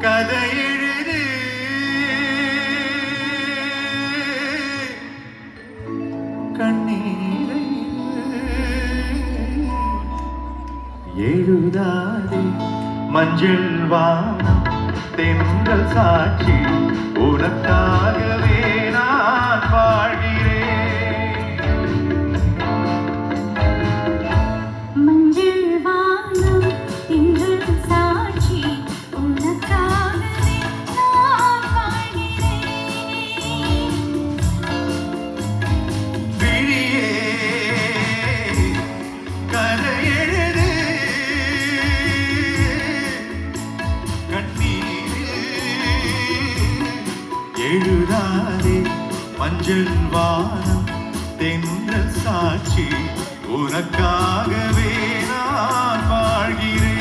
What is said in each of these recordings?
கதை எழுது கண்ணீரை எழுதாதே. மஞ்சள் வானம் தென்றல் சாட்சி உனக்காகவே. எழுதாதே மஞ்சள் வானம் தென்ற சாட்சி உனக்காகவே நான் வாழ்கிறேன்.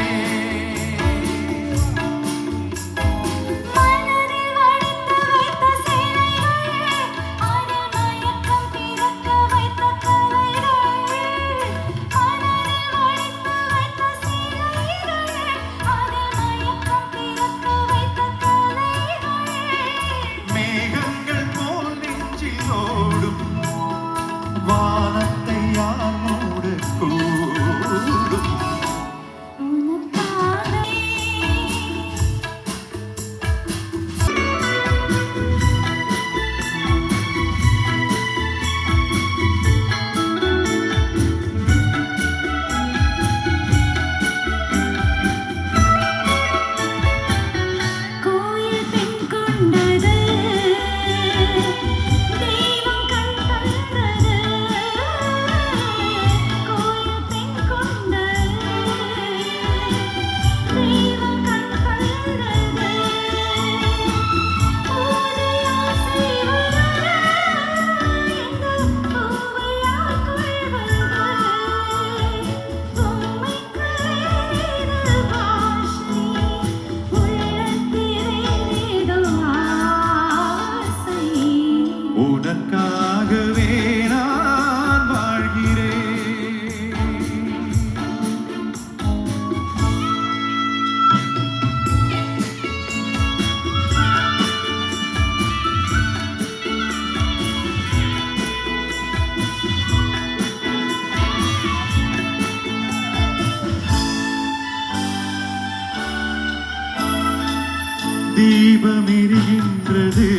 தீபம் எரிகின்றது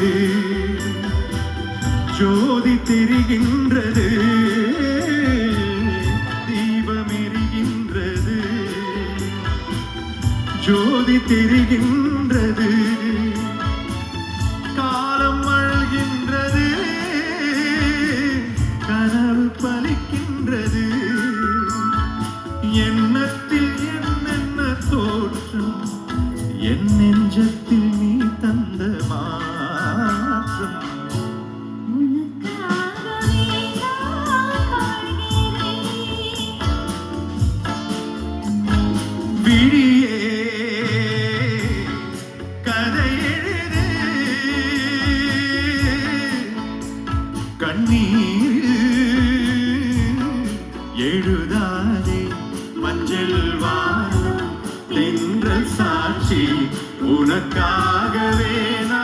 ஜோதி தெரிகின்றது. தீபம் எரிகின்றது ஜோதி தெரிகின்றது. காலம் அழுகின்றது. கனவு பலிக்கின்றது. எழுதாதே மஞ்சள் வாரம் தென்றல் சாட்சி உனக்காகவே நான்